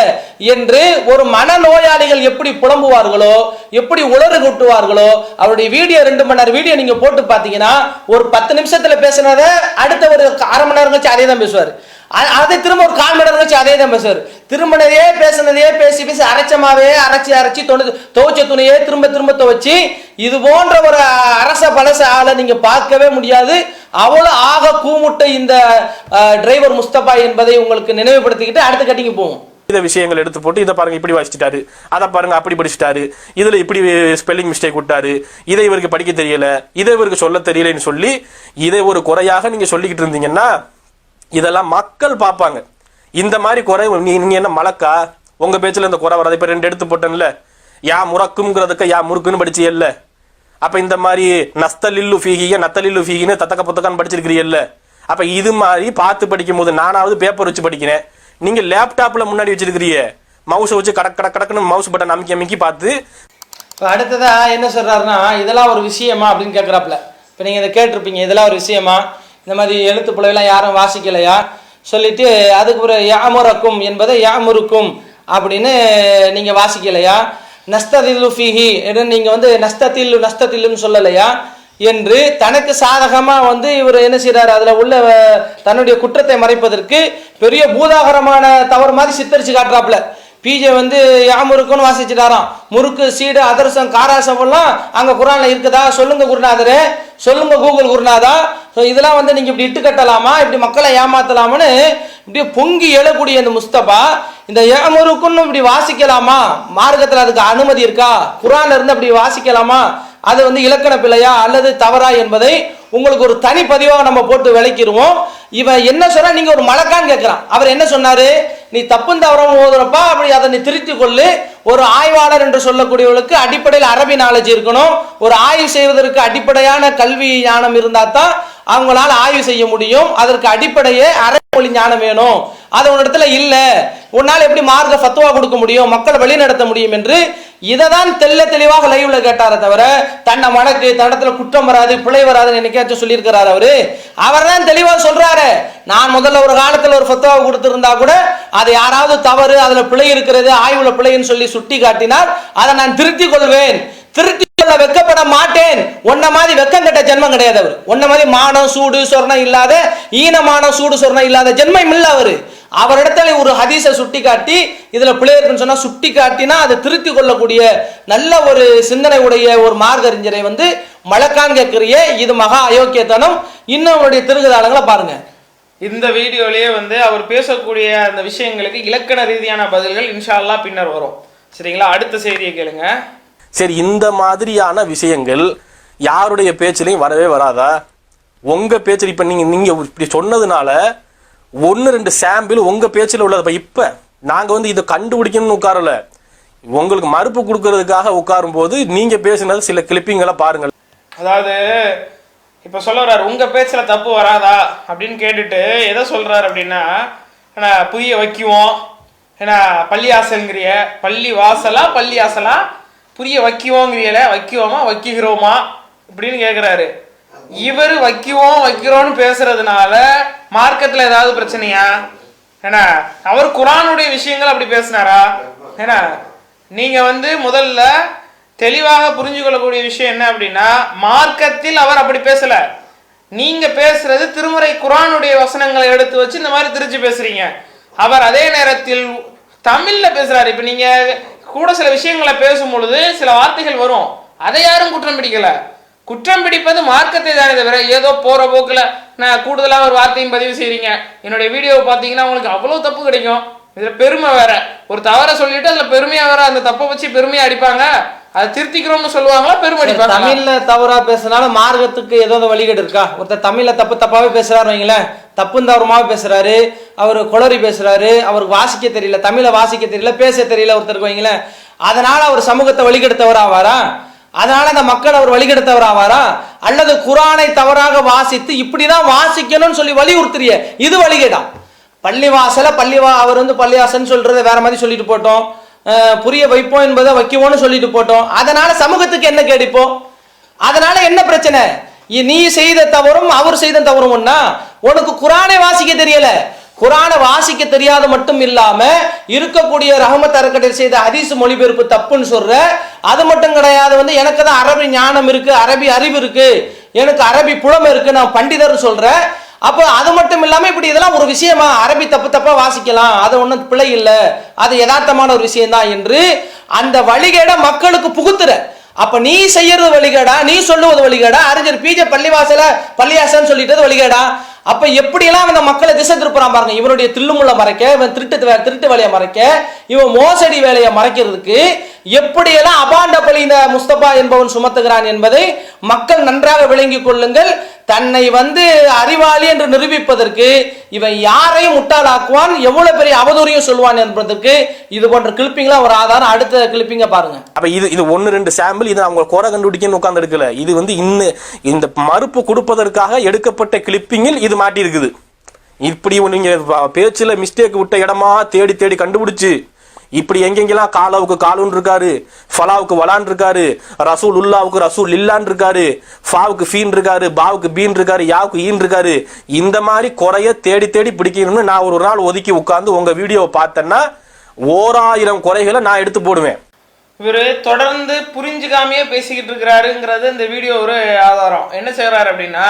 என்று ஒரு மனநோயாளிகள் எப்படி புலம்புவார்களோ எப்படி உளறு கூட்டுவார்களோ அவருடைய வீடியோ ரெண்டு மணி நேரம் வீடியோ நீங்க போட்டு பாத்தீங்கன்னா ஒரு பத்து நிமிஷத்துல பேசினத அடுத்த ஒரு அரை மணி நேரம் கழிச்சு அதே தான் பேசுவார். அதை திரும்ப ஒரு கால் மணி நேரம் கழிச்சு அதே தான் பேசுவார். திரும்பினதையே பேசுனதையே பேசி பேசி அரைச்சமாவே அரைச்சி அரைச்சி தொண்டு துவைச்ச துணையே திரும்ப திரும்ப துவைச்சி இது போன்ற ஒரு அரச பழச ஆளை நீங்க பார்க்கவே முடியாது. அவ்வளவு ஆக கூமுட்ட இந்த டிரைவர் முஸ்தபா என்பதை உங்களுக்கு நினைவுபடுத்திக்கிட்டு அடுத்த கட்டிங்க போவோம். இந்த விஷயங்கள் எடுத்து போட்டு இதை பாருங்க இப்படி வாசிச்சிட்டாரு. அதை பாருங்க அப்படி படிச்சிட்டாரு. இதுல இப்படி ஸ்பெல்லிங் மிஸ்டேக் விட்டாரு. இதை இவருக்கு படிக்க தெரியல இதை இவருக்கு சொல்ல தெரியலன்னு சொல்லி இதை ஒரு குறையாக நீங்க சொல்லிக்கிட்டு இருந்தீங்கன்னா இதெல்லாம் மக்கள் பார்ப்பாங்க. இந்த மாதிரி குறை நீ- என்ன மலக்கா? உங்கள் பேச்சில் இந்த குறை வராது. இப்போ ரெண்டு எடுத்து போட்டேன்ல. யா முறக்குங்கிறதுக்கு யா முறுக்குன்னு படிச்சியல்ல. அப்போ இந்த மாதிரி நஸ்தலில்லு ஃபீகிய நத்தலில்லு ஃபீகின்னு தத்தக்க புத்தகம் படிச்சிருக்கிறீல்ல அப்போ இது மாதிரி பார்த்து படிக்கும் போது நானாவது பேப்பர் வச்சு படிக்கிறேன். நீங்கள் லேப்டாப்பில் முன்னாடி வச்சிருக்கிறீங்க. மவுஸை வச்சு கடக் கடக் கடக்குன்னு மவுஸ் பட்டன் அமைக்கி அமைக்கி பார்த்து. இப்போ அடுத்ததாக என்ன சொல்கிறாருன்னா இதெல்லாம் ஒரு விஷயமா அப்படின்னு கேட்குறாப்புல இப்போ நீங்கள் இதை கேட்டிருப்பீங்க இதெல்லாம் ஒரு விஷயமா? இந்த மாதிரி எழுத்து பிள்ளைலாம் யாரும் வாசிக்கலையா? சொல்லிட்டு அதுக்கு ஒரு யாமுரக்கும் என்பதை யாமுருக்கும் அப்படின்னு நீங்கள் வாசிக்கலையா? நஸ்ததில்லு ஃபீஹி என்று நீங்கள் வந்து நஸ்தத்தில்லு நஸ்தத்தில்லுன்னு சொல்லலையா? என்று தனக்கு சாதகமாக வந்து இவர் என்ன செய்கிறார் அதில் உள்ள தன்னுடைய குற்றத்தை மறைப்பதற்கு பெரிய பூதாகரமான தவறு மாதிரி சித்தரிச்சு காட்டுறாப்புல. பிஜே வந்து யாமுருக்குன்னு வாசிச்சுட்டாராம். முறுக்கு சீடு அதரசம் காராசம் எல்லாம் அங்கே குரானில் இருக்குதா? சொல்லுங்க குருநாதரே. சொல்லுங்க கூகுள் குருநாதா. ஸோ இதெல்லாம் வந்து நீங்கள் இப்படி இட்டு கட்டலாமா இப்படி மக்களை ஏமாத்தலாமான்னு இப்படியே பொங்கி எழக்கூடிய இந்த முஸ்தபா இந்த ஏமுருக்குன்னு இப்படி வாசிக்கலாமா? மார்க்கத்தில் அதுக்கு அனுமதி இருக்கா? குரான்ல இருந்து அப்படி வாசிக்கலாமா? அது வந்து இலக்கண பிழையா அல்லது தவறா என்பதை உங்களுக்கு ஒரு தனி பதிவாக நம்ம போட்டு விளக்கிடுவோம். இவன் என்ன சொன்னா நீங்க ஒரு மலக்கான்னு கேட்கிறான் அவர் என்ன சொன்னாரு? நீ தப்பும் தவறும் ஓதுறப்பா அப்படி அதை நீ திருத்திக் கொள்ளு. ஒரு ஆய்வாளர் என்று சொல்லக்கூடியவர்களுக்கு அடிப்படையில் அரபி நாலேஜ் இருக்கணும். ஒரு ஆய்வு செய்வதற்கு அடிப்படையான கல்வி ஞானம் இருந்தால் தான் அவங்களால ஆய்வு செய்ய முடியும். அதற்கு அடிப்படையே அரைமொழி ஞானம் வேணும். அது உன்னிடத்துல இல்லை. உன்னால் எப்படி மார்க்க ஃபத்துவா கொடுக்க முடியும்? மக்களை வழி நடத்த முடியும் என்று இதை தான் தெல்ல தெளிவாக லைவ்ல கேட்டாரே தவிர தன்னை மடக்கு தன்னத்துல குற்றம் வராது பிழை வராதுன்னு என்னைக்காச்சும் சொல்லியிருக்கிறாரு அவரு. அவர் தான் தெளிவாக சொல்றாரு. நான் முதல்ல ஒரு காலத்தில் ஒரு ஃபத்வா கொடுத்திருந்தா கூட அது யாராவது தவறு அதுல பிழை இருக்கிறது ஆய்வுல பிழைன்னு சொல்லி சுட்டி காட்டினால் அதை நான் திருத்திக் கொள்வேன். திருத்தி கொள்ள வெக்கப்பட மாட்டேன். உன்ன மாதிரி வெக்கம் கெட்ட ஜென்மம் கிடையாது அவர். உன்ன மாதிரி மானம் சூடு சொர்ணம் இல்லாத ஈனமானம் சூடு சொர்ணம் இல்லாத ஜென்மம் இல்லை அவரு. அவரிடத்துல ஒரு ஹதீஸை சுட்டி காட்டி இதுல பிழை இருக்குன்னு சொன்னா சுட்டி காட்டினா அதை திருத்தி கொள்ளக்கூடிய நல்ல ஒரு சிந்தனை உடைய ஒரு மார்க்கறிஞரை வந்து மழக்கான் கேட்கிறிய. இது மகா அயோக்கியத்தனம். இன்னும் அவருடைய திருகுதாளங்களை பாருங்க. இந்த வீடியோலயே வந்து அவர் பேசக்கூடிய அந்த விஷயங்களுக்கு இலக்கண ரீதியான பதில்கள் இன்ஷா அல்லாஹ் பின்னர் வரும். சரிங்களா? அடுத்த செய்தியை கேளுங்க. சரி இந்த மாதிரியான விஷயங்கள் யாருடைய பேச்சிலையும் வரவே வராதா? உங்க பேச்சில் இப்ப நீங்க நீங்க இப்படி சொன்னதுனால ஒன்று ரெண்டு சாம்பிள் உங்கள் பேச்சில் உள்ளது இப்போ இப்போ நாங்கள் வந்து இதை கண்டுபிடிக்கணும்னு உட்காரல. உங்களுக்கு மறுப்பு கொடுக்கறதுக்காக உட்காரும் போது நீங்கள் பேசினது சில கிளிப்பிங்களை பாருங்கள். அதாவது இப்போ சொல்ல உங்கள் பேச்சில் தப்பு வராதா? அப்படின்னு கேட்டுட்டு எதை சொல்கிறாரு அப்படின்னா என்ன புதிய வைக்குவோம். ஏன்னா பள்ளி வாசல்ங்கிறிய பள்ளி வாசலா பள்ளி ஆசலா? புரிய வைக்குவோங்கிறியல வைக்குவோமா வைக்குகிறோமா? இப்படின்னு கேட்குறாரு இவர் வைக்குவோம் வைக்கிறோம்னு பேசுறதுனால மார்க்கத்துல ஏதாவது பிரச்சனையா? என்ன அவர் குரானுடைய விஷயங்கள் அப்படி பேசினாரா? என்ன நீங்க வந்து முதல்ல தெளிவாக புரிஞ்சு கொள்ளக்கூடிய விஷயம் என்ன அப்படின்னா மார்க்கத்தில் அவர் அப்படி பேசல. நீங்க பேசுறது திருமுறை குரானுடைய வசனங்களை எடுத்து வச்சு இந்த மாதிரி திருச்சி பேசுறீங்க. அவர் அதே நேரத்தில் தமிழ்ல பேசுறாரு. இப்ப நீங்க கூட சில விஷயங்களை பேசும் பொழுது சில வார்த்தைகள் வரும். அதை யாரும் குற்றம் பிடிக்கல. குற்றம் பிடிப்பது மார்க்கத்தை தானே தவிர ஏதோ போற போக்குல நான் கூடுதலா ஒரு வார்த்தையும் பதிவு செய்றீங்க. என்னுடைய வீடியோவை பார்த்தீங்கன்னா உங்களுக்கு அவ்வளவு தப்பு கிடைக்கும். இதுல பெருமை வேற. ஒரு தவறை சொல்லிட்டு அதுல பெருமையா வேற அந்த தப்பை வச்சு பெருமையா அடிப்பாங்க. அதை திருத்திக்கிறோம்னு சொல்லுவாங்களா? பெருமை அடிப்பாங்க தமிழ்ல தவறா பேசுனால மார்க்கத்துக்கு ஏதாவது வழிகேடு இருக்கா? ஒருத்தர் தமிழ்ல தப்பு தப்பாவே பேசுறாரு வைங்களேன். தப்பும் தவறுமாவே பேசுறாரு. அவர் குளறி பேசுறாரு. அவருக்கு வாசிக்க தெரியல. தமிழை வாசிக்க தெரியல. பேச தெரியல ஒருத்தருக்கு வைங்களேன். அதனால அவர் சமூகத்தை வழிகெடுத்தவர் ஆவாரா அதனால அந்த மக்கள் அவர் வழிகெடுத்தவர் ஆவாரா அல்லது குரானை தவறாக வாசித்து இப்படிதான் வாசிக்கணும்னு சொல்லி வலியுறுத்துறிய இது வழிகேடா. பள்ளிவாசல பள்ளிவா அவர் வந்து பள்ளிவாசல்னு சொல்கிறத வேற மாதிரி சொல்லிட்டு போட்டோம். புரிய வைப்போம் என்பதை வைக்குவோம்னு சொல்லிட்டு போட்டோம். அதனால சமூகத்துக்கு என்ன கேடிப்போம் அதனால என்ன பிரச்சனை? நீ செய்த தவறும் அவர் செய்த தவறும் ஒன்னா உனக்கு குரானை வாசிக்க தெரியல. குரானை வாசிக்க தெரியாத மட்டும் இல்லாம இருக்கக்கூடிய ரஹமத் அறக்கட்டளை செய்த ஹதீஸ் மொழிபெயர்ப்பு தப்புன்னு சொல்ற. அது மட்டும் கிடையாது வந்து எனக்கு தான் அரபி ஞானம் இருக்கு அரபி அறிவு இருக்கு எனக்கு அரபி புலமை இருக்கு நான் பண்டிதர்னு சொல்றேன் அப்போ அது மட்டும் இல்லாமல் இப்படி இதெல்லாம் ஒரு விஷயமா? அரபி தப்பு தப்பா வாசிக்கலாம். அது ஒன்றும் பிழை இல்லை. அது யதார்த்தமான ஒரு விஷயம்தான் என்று அந்த வழிகேட மக்களுக்கு புகுத்துற. அப்ப நீ செய்யறது வழிகேடா? நீ சொல்லுவது வழிகேடா? அறிஞர் பிஜே பள்ளிவாசல பள்ளியாசன்னு சொல்லிட்டது வழிகேடா? அப்ப எப்படியெல்லாம் இந்த மக்களை திசை திருப்புறான் பாருங்க. இவனுடைய தில்லுமுள்ள மறைக்க இவன் திருட்டு திருட்டு வேலையை மறைக்க இவன் மோசடி வேலையை மறைக்கிறதுக்கு எப்படியெல்லாம் அபாண்ட பலி இந்த முஸ்தபா என்பவன் சுமத்துகிறான் என்பதை மக்கள் நன்றாக விளங்கிக் கொள்ளுங்கள். தன்னை வந்து அறிவாளி என்று நிரூபிப்பதற்கு இவன் யாரையும் முட்டாளாக்குவான் எவ்வளவு பெரிய அவதூறையும் சொல்லுவான் என்பதற்கு இது போன்ற கிளிப்பிங்லாம் ஒரு ஆதாரம். அடுத்த கிளிப்பிங்க பாருங்க. அப்ப இது இது ஒன்னு ரெண்டு சாம்பிள் இது அவங்க குறை கண்டுபிடிக்கன்னு உட்கார்ந்து எடுக்கல. இது வந்து இன்னும் இந்த மறுப்பு கொடுப்பதற்காக எடுக்கப்பட்ட கிளிப்பிங்கில் இது மாட்டி இருக்குது இப்படி நீங்க பேச்சுல மிஸ்டேக் விட்ட இடமா தேடி தேடி கண்டுபிடிச்சு இப்படி எங்கெங்கெல்லாம் காலாவுக்கு காலுன் இருக்காரு ஃபலாவுக்கு வலான் இருக்காரு ரசூல் உல்லாவுக்கு ரசூல் இல்லான் இருக்காரு ஃபாவுக்கு ஃபீன் இருக்காரு பாவுக்கு பீன் இருக்காரு யாவுக்கு ஈன் இருக்காரு இந்த மாதிரி குறைய தேடி தேடி பிடிக்கணும்னு நான் ஒரு நாள் ஒதுக்கி உட்கார்ந்து உங்க வீடியோவை பார்த்தேன்னா ஓராயிரம் குறைகளை நான் எடுத்து போடுவேன். இவர் தொடர்ந்து புரிஞ்சுக்காமையே பேசிக்கிட்டு இருக்கிறாருங்கிறது இந்த வீடியோ ஒரு ஆதாரம். என்ன செய்கிறாரு அப்படின்னா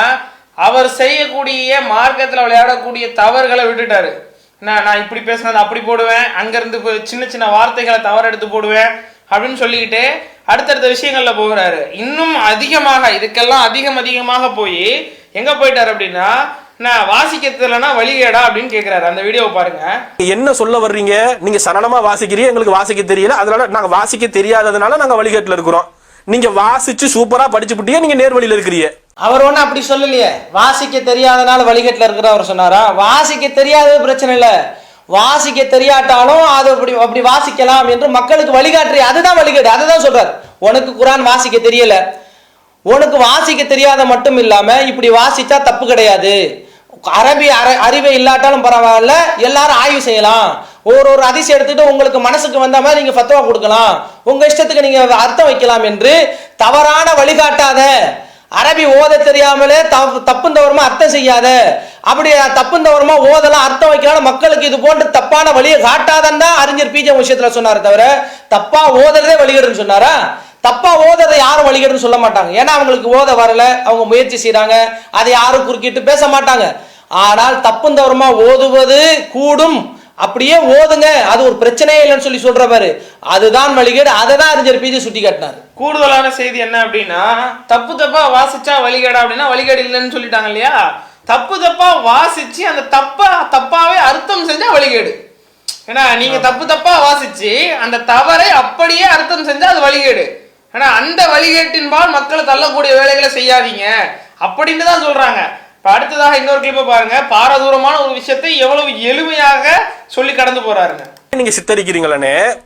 அவர் செய்யக்கூடிய மார்க்கத்தில் விளையாடக்கூடிய தவறுகளை விட்டுட்டாரு. நான் நான் இப்படி பேசினது அப்படி போடுவேன். அங்கேருந்து இப்போ சின்ன சின்ன வார்த்தைகளை தவறெடுத்து போடுவேன். அப்படின்னு சொல்லிக்கிட்டு அடுத்தடுத்த விஷயங்களில் போகிறாரு. இன்னும் அதிகமாக இதுக்கெல்லாம் அதிகம் அதிகமாக போய் எங்கே போயிட்டார் அப்படின்னா நான் வாசிக்க தெரியலனா வழிகேடா அப்படின்னு கேக்குறாரு. அந்த வீடியோவை பாருங்க. என்ன சொல்ல வர்றீங்க? நீங்க சரளமா வாசிக்கிறீங்க? எங்களுக்கு வாசிக்க தெரியல. அதனால நாங்க வாசிக்க தெரியாததுனால நாங்க வழிகாட்டுல இருக்கிறோம். நீங்க வாசிச்சு சூப்பரா படிச்சு நீங்க நேர்வழியில இருக்கிறீங்க. அவர் ஒன்றும் அப்படி சொல்லலையே. வாசிக்க தெரியாதனால வழிகட்டில் இருக்கிறவர் சொன்னாரா? வாசிக்க தெரியாதது பிரச்சனை இல்லை. வாசிக்க தெரியாட்டாலும் அது அப்படி அப்படி வாசிக்கலாம் என்று மக்களுக்கு வழிகாட்டுறி. அதுதான் வழிகாட்டு. அதை தான் சொல்றார். உனக்கு குரான் வாசிக்க தெரியல. உனக்கு வாசிக்க தெரியாத மட்டும் இல்லாம இப்படி வாசிச்சா தப்பு கிடையாது. அரபி அற அறிவை இல்லாட்டாலும் பரவாயில்ல. எல்லாரும் ஆய்வு செய்யலாம். ஒரு ஒரு அதிசயம் எடுத்துட்டு உங்களுக்கு மனசுக்கு வந்த மாதிரி நீங்க ஃபத்வா கொடுக்கலாம். உங்க இஷ்டத்துக்கு நீங்க அர்த்தம் வைக்கலாம் என்று தவறான வழிகாட்டாத அரபி ஓத தெரியாமலே தப்பு தவறுமா அர்த்தம் செய்யாத. அப்படி தப்புந்தவரமா ஓதலாம் அர்த்தம் வைக்கலாம் மக்களுக்கு இது போன்று தப்பான வழியை காட்டாதான் தான் அறிஞர் பிஜே விஷயத்துல சொன்னார் தவிர தப்பா ஓதுறதே வழிகேடுன்னு சொன்னாரா? தப்பா ஓதுறதை யாரும் வழிகேடுன்னு சொல்ல மாட்டாங்க. ஏன்னா அவங்களுக்கு ஓத வரல அவங்க முயற்சி செய்யறாங்க அதை யாரும் குறுக்கிட்டு பேச மாட்டாங்க. ஆனால் தப்புந்தவரமா ஓதுவது கூடும். அப்படியே ஓதுங்க. அது ஒரு பிரச்சனையே இல்லைன்னு சொல்லி சொல்ற பாரு. அதுதான் வழிகேடு. அதை தான் அறிஞர் பிஜே சுட்டி காட்டினார். கூடுதலான செய்தி என்ன அப்படின்னா தப்பு தப்பா வாசிச்சா வழிகேடா அப்படின்னா வழிகேடு இல்லைன்னு சொல்லிட்டாங்க இல்லையா? தப்பு தப்பா வாசிச்சு அந்த தப்பா தப்பாவே அர்த்தம் செஞ்சா வழிகேடு. ஏன்னா நீங்க தப்பு தப்பா வாசிச்சு அந்த தவறை அப்படியே அர்த்தம் செஞ்சா அது வழிகேடு. ஏன்னா அந்த வழிகேட்டின்பால் மக்களை தள்ளக்கூடிய வேலைகளை செய்யாதீங்க. அப்படின்னு தான் சொல்றாங்க. இப்ப அடுத்ததாக இன்னொரு கிளிப்பை பாருங்க. பாரதூரமான ஒரு விஷயத்தை எவ்வளவு எளிமையாக சொல்லி கடந்து போறாருங்க. நீங்க சித்தரிக்கிறீங்களே.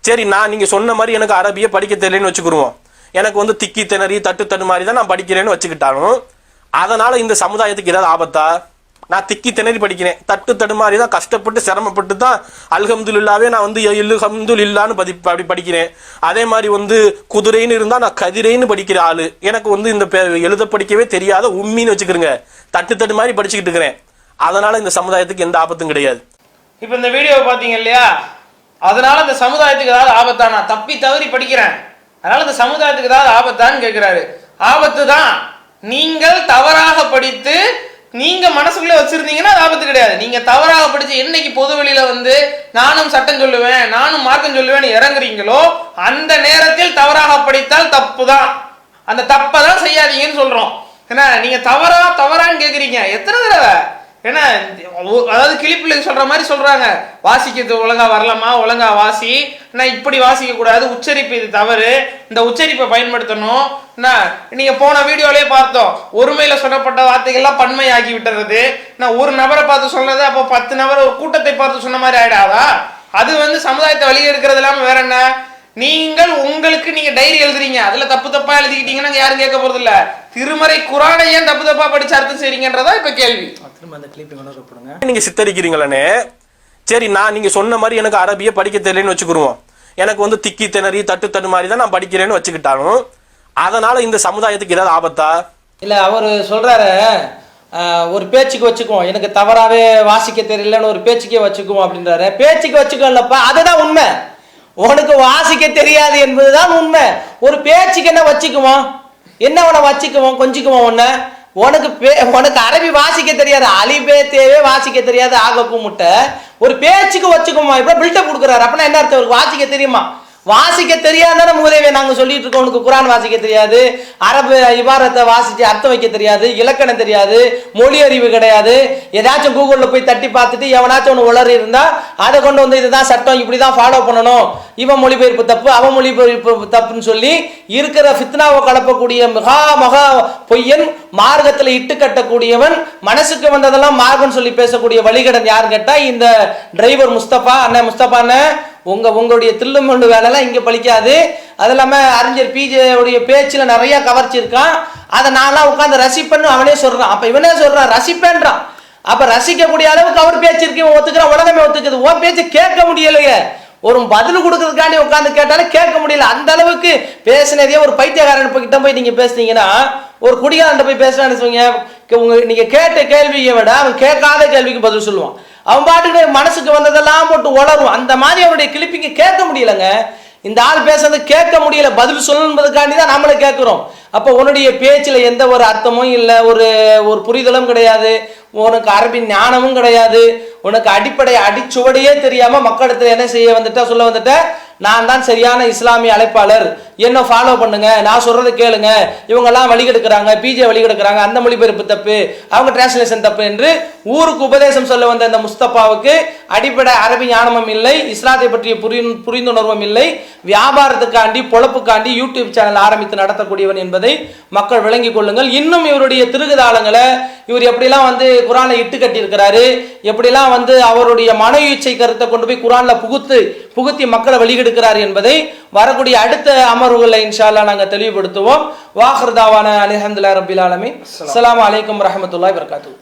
சரி நான் நீங்க சொன்ன மாதிரி எனக்கு அரபிய படிக்க தெரியலன்னு வச்சுக்கிருவோம். எனக்கு வந்து திக்கி திணறி தட்டு தட்டு மாதிரி தான் நான் படிக்கிறேன்னு வச்சுக்கிட்டாலும் அதனால இந்த சமுதாயத்துக்கு ஏதாவது ஆபத்தா? நான் திக்கி திணறி படிக்கிறேன். தட்டு தடு மாதிரி தான் கஷ்டப்பட்டு சிரமப்பட்டு தான் அல்ஹம்துலில்லாவே நான் வந்து இல்லு ஹம்துலில்லான்னு பதி அப்படி படிக்கிறேன். அதே மாதிரி வந்து குதிரைன்னு இருந்தால் நான் கதிரைன்னு படிக்கிற ஆளு. எனக்கு வந்து இந்த பே- எழுத படிக்கவே தெரியாத உம்மின்னு வச்சுக்கிறேங்க தட்டு தட்டு மாதிரி படிச்சுக்கிட்டு இருக்கிறேன். அதனால இந்த சமுதாயத்துக்கு எந்த ஆபத்தும் கிடையாது. இப்போ இந்த வீடியோவை பார்த்தீங்க இல்லையா? அதனால இந்த சமுதாயத்துக்கு ஏதாவது ஆபத்தா? நான் தப்பி தவறி படிக்கிறேன். அதனால இந்த சமுதாயத்துக்கு ஏதாவது ஆபத்தான்னு கேட்கிறாரு ஆபத்து தான். நீங்கள் தவறாக படித்து நீங்க மனசுக்குள்ளே வச்சிருந்தீங்கன்னா அது ஆபத்து கிடையாது. நீங்க தவறாக படிச்சு என்னைக்கு பொது வெளியில வந்து நானும் சட்டம் சொல்லுவேன் நானும் மார்க்கம் சொல்லுவேன்னு இறங்குறீங்களோ அந்த நேரத்தில் தவறாக படித்தால் தப்பு தான். அந்த தப்பை தான் செய்யாதீங்கன்னு சொல்றோம். ஏன்னா நீங்க தவறா தவறான்னு கேட்குறீங்க எத்தனை தடவை? ஏன்னா ஒ- அதாவது கிளிப்பிள்ளைக்கு சொல்ற மாதிரி சொல்றாங்க. வாசிக்கிறது ஒழுங்கா வரலாமா ஒழுங்கா வாசி. நான் இப்படி வாசிக்க கூடாது உச்சரிப்பு இது தவறு. இந்த உச்சரிப்பை பயன்படுத்தணும். என்ன நீங்க போன வீடியோலயே பார்த்தோம். ஒருமையில சொல்லப்பட்ட வார்த்தைகள்லாம் பன்மையாக்கி விட்டுறது. நான் ஒரு நபரை பார்த்து சொல்றது அப்போ பத்து நபர் ஒரு கூட்டத்தை பார்த்து சொன்ன மாதிரி ஆயிடாதா? அது வந்து சமுதாயத்தை வழி இருக்கிறது இல்லாம வேற என்ன? நீங்கள் உங்களுக்கு நீங்க டைரி எழுதுறீங்க. அதுல தப்பு தப்பா எழுதிக்கிட்டீங்கன்னா யாரும் கேட்க போறது இல்ல திருமறை குரானை ஏன் தப்பு தப்பா படிச்சு அர்த்தம் செய்றீங்கன்றதா இப்ப கேள்வி. திரும்ப அந்த கிளிப்பை கொண்டு போடுங்க. நீங்க சித்தரிக்கிறீங்களே? சரி நான் நீங்க சொன்ன மாதிரி எனக்கு அரபிய படிக்க தெரியலன்னு வச்சுக்கிருவோம். எனக்கு வந்து திக்கி திணறி தட்டு தட்டு மாதிரி தான் நான் படிக்கிறேன்னு வச்சுக்கிட்டாலும் அதனால இந்த சமுதாயத்துக்கு ஏதாவது ஆபத்தா? இல்ல அவர் சொல்றாரு ஆஹ், ஒரு பேச்சுக்கு வச்சுக்குவோம். எனக்கு தவறாவே வாசிக்க தெரியலன்னு ஒரு பேச்சுக்கே வச்சுக்குவோம் அப்படின்றாரு. பேச்சுக்கு வச்சுக்கோல்லப்பா அதுதான் உண்மை. உனக்கு வாசிக்க தெரியாது என்பதுதான் உண்மை. ஒரு பேச்சுக்கு என்ன வச்சுக்குவோம்? என்ன உன வச்சுக்குவோம்? கொஞ்சிக்குவோம் உன்னை. உனக்கு பே உனக்கு அரபி வாசிக்க தெரியாது அலிபே தேவே வாசிக்க தெரியாது ஆக கும்பிட்ட ஒரு பேச்சுக்கு வச்சுக்குமா இப்போ பில்டப் கொடுக்குறாரு. அப்படின்னா என்ன அர்த்தம்? வாசிக்க தெரியுமா? வாசிக்க தெரியாதான மூதேவியை நாங்கள் சொல்லிட்டு இருக்கோம். உனக்கு குரான் வாசிக்க தெரியாது. அரபு இபாரத்தை வாசித்து அர்த்தம் வைக்க தெரியாது. இலக்கணம் தெரியாது. மொழி அறிவு கிடையாது. ஏதாச்சும் கூகுளில் போய் தட்டி பார்த்துட்டு எவனாச்சும் ஒன்று உளறி இருந்தா அதை கொண்டு வந்து இதுதான் சட்டம் இப்படி தான் ஃபாலோ பண்ணணும். இவன் மொழிபெயர்ப்பு தப்பு அவன் மொழிபெயர்ப்பு தப்புன்னு சொல்லி இருக்கிற ஃபித்னாவை கலப்பக்கூடிய மகா மகா பொய்யன் மார்க்கத்தில் இட்டு கட்டக்கூடியவன் மனசுக்கு வந்ததெல்லாம் மார்க்கம் சொல்லி பேசக்கூடிய வழிகடன் யாருன்னு கேட்டால் இந்த டிரைவர் முஸ்தபா அண்ணன் முஸ்தபா அண்ணன் உங்க உங்களுடைய தில்லுமண்டு வேலைலாம் இங்க பழிக்காது. அது இல்லாம அறிஞர் பிஜேவுடைய பேச்சில் பேச்சுல நிறைய கவர்ச்சி இருக்கான் அதை நான்லாம் உட்காந்து ரசிப்பேன்னு அவனே சொல்றான். அப்ப இவனே சொல்றான் ரசிப்பேன்றான். அப்ப ரசிக்கக்கூடிய அளவுக்கு அவர் பேச்சு இருக்கு இவன் ஒத்துக்கிறான் உலகமே ஒத்துக்குது. உன் பேச்சு கேட்க முடியலையே. ஒரு பதில் கொடுக்கறதுக்காண்டி உட்காந்து கேட்டாலும் கேட்க முடியல. அந்த அளவுக்கு பேசினதே ஒரு பைத்தியக்காரன் கிட்ட போய் நீங்க பேசுனீங்கன்னா ஒரு குடிகாரன் போய் பேசுறான்னு வச்சுக்கோங்க, உங்க நீங்க கேட்ட கேள்வியை விட அவன் கேட்காத கேள்விக்கு பதில் சொல்லுவான். அவன் பாட்டுக்கு மனசுக்கு வந்ததெல்லாம் போட்டு உளரும் அந்த மாதிரி அவருடைய கிளிப்பிங்க கேட்க முடியலங்க. இந்த ஆள் பேசுறது கேட்க முடியல பதில் சொல்லணுன்றதுக்காண்டி தான் நம்மளை கேட்குறோம். அப்போ உன்னுடைய பேச்சில் எந்த ஒரு அர்த்தமும் இல்லை ஒரு ஒரு புரிதலும் கிடையாது. உனக்கு அரபி ஞானமும் கிடையாது. உனக்கு அடிப்படை அடிச்சுவடையே தெரியாம மக்களிடத்துல என்ன செய்ய வந்துட்ட சொல்ல வந்துட்ட? நான் தான் சரியான இஸ்லாமிய அழைப்பாளர். என்ன ஃபாலோ பண்ணுங்க? நான் சொல்றதை கேளுங்க. இவங்கெல்லாம் வழிகெடுக்கிறாங்க. பிஜே வழிகெடுக்கிறாங்க. அந்த மொழிபெயர்ப்பு தப்பு. அவங்க டிரான்ஸ்லேஷன் தப்பு என்று ஊருக்கு உபதேசம் சொல்ல வந்த இந்த முஸ்தபாவுக்கு அடிப்படை அரபி ஞானமும் இல்லை இஸ்லாத்தை பற்றிய புரி புரிந்துணர்வும் இல்லை. வியாபாரத்துக்காண்டி பொழப்புக்காண்டி யூடியூப் சேனல் ஆரம்பித்து நடத்தக்கூடியவன் என்பதை மக்கள் விளங்கிக் கொள்ளுங்கள். இன்னும் இவருடைய திருகுதாளங்களை இவர் எப்படிலாம் வந்து குரானை இட்டு கட்டியிருக்கிறாரு எப்படிலாம் வந்து அவருடைய மன இச்சை கருத்தை கொண்டு போய் குரானில் புகுத்து புகுத்தி மக்களை வெளியெடுக்கிறார் என்பதை வரக்கூடிய அடுத்த அமர்வுகளை இன்ஷால்லா நாங்க தெளிவுபடுத்துவோம். வாஹர்தாவான அலிஹம்துல்லா ரபில் ஆலமீன். அஸ்ஸலாமு அலைக்கும் வரஹ்மத்துல்லாஹி வபரகாத்துஹு.